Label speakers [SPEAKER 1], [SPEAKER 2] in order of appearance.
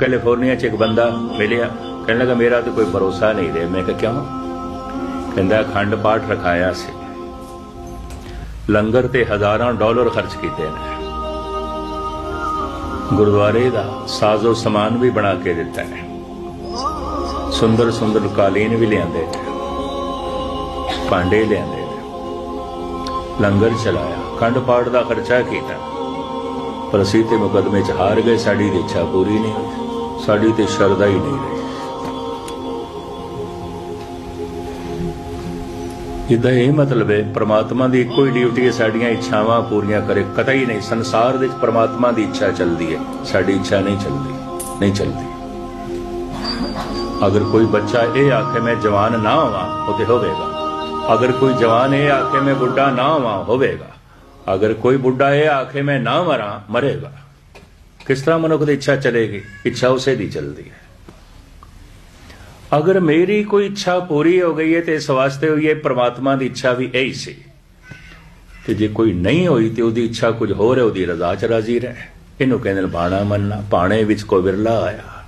[SPEAKER 1] California 'ਚ ਇੱਕ ਬੰਦਾ ਮਿਲਿਆ, ਕਹਿਣ ਲੱਗਾ, ਮੇਰਾ ਤਾਂ ਕੋਈ ਭਰੋਸਾ ਨਹੀਂ ਰਿਹਾ। ਮੈਂ ਕਿਹਾ, ਕਿਉਂ? ਕਹਿੰਦਾ, ਖੰਡ ਪਾਠ ਰਖਾਇਆ ਸੀ। ਲੰਗਰ ਤੇ ਹਜ਼ਾਰਾਂ ਡਾਲਰ ਖਰਚ ਕੀਤੇ ਨੇ। ਗੁਰਦੁਆਰੇ ਦਾ ਸਾਜ਼ੋ ਸਮਾਨ ਵੀ ਬਣਾ ਕੇ ਦਿੱਤਾ ਹੈ। ਸੁੰਦਰ ਸੁੰਦਰ ਕਾਲੀਨ ਵੀ ਲਿਆਂਦੇ ਨੇ। ਭਾਂਡੇ ਲਿਆਂਦੇ ਨੇ। ਲੰਗਰ ਚਲਾਇਆ। ਖੰਡ ਪਾਠ ਦਾ ਖਰਚਾ ਕੀਤਾ। ਪਰ ਅਸੀਂ ਤੇ ਮੁਕਦਮੇ 'ਚ ਹਾਰ ਗਏ। ਸਾਡੀ ਇੱਛਾ ਪੂਰੀ ਨਹੀਂ ਹੋਈ। ਸਾਡੀ ਤੇ ਸ਼ਰਧਾ ਹੀ ਨਹੀਂ ਰਹੀ। ਇਹਦਾ ਇਹ ਮਤਲਬ ਹੈ, ਪ੍ਰਮਾਤਮਾ ਦੀ ਇੱਕੋ ਹੀ ਡਿਊਟੀ ਹੈ, ਸਾਡੀਆਂ ਇੱਛਾਵਾਂ ਪੂਰੀਆਂ ਕਰੇ। ਕਤਈ ਨਹੀਂ, ਸੰਸਾਰ ਦੇ ਵਿੱਚ ਪ੍ਰਮਾਤਮਾ ਦੀ ਇੱਛਾ ਚੱਲਦੀ ਹੈ। ਸਾਡੀ ਇੱਛਾ ਨਹੀਂ ਚੱਲਦੀ ਨਹੀਂ ਚੱਲਦੀ। ਅਗਰ ਕੋਈ ਬੱਚਾ ਇਹ ਆਖੇ, ਮੈਂ ਜਵਾਨ ਨਾ ਹੋਵਾਂ ਉਹ ਤੇ ਹੋਵੇਗਾ। ਅਗਰ ਕੋਈ ਜਵਾਨ ਇਹ ਆਖੇ, ਮੈਂ ਬੁੱਢਾ ਨਾ ਹੋਵਾਂ ਹੋਵੇਗਾ। ਅਗਰ ਕੋਈ ਬੁੱਢਾ ਇਹ ਆਖੇ, ਮੈਂ ਨਾ ਮਰਾਂ ਮਰੇਗਾ। ਕਿਸ ਤਰ੍ਹਾਂ ਮਨੁੱਖ ਦੀ ਇੱਛਾ ਚਲੇਗੀ? ਇੱਛਾ ਉਸੇ ਦੀ ਚੱਲਦੀ ਹੈ। ਅਗਰ ਮੇਰੀ ਕੋਈ ਇੱਛਾ ਪੂਰੀ ਹੋ ਗਈ ਹੈ ਤੇ ਇਸ ਵਾਸਤੇ ਹੋਈ ਹੈ, ਪ੍ਰਮਾਤਮਾ ਦੀ ਇੱਛਾ ਵੀ ਇਹੀ ਸੀ। ਤੇ ਜੇ ਕੋਈ ਨਹੀਂ ਹੋਈ ਤੇ ਉਹਦੀ ਇੱਛਾ ਕੁਝ ਹੋਰ ਹੈ, ਉਹਦੀ ਰਜ਼ਾ ਚ ਰਾਜ਼ੀ ਰਹਿ। ਇਹਨੂੰ ਕਹਿੰਦੇ ਨੇ ਬਾਣਾ ਮੰਨਣਾ, ਬਾਣੇ ਵਿੱਚ ਕੋਈ ਵਿਰਲਾ ਆਇਆ।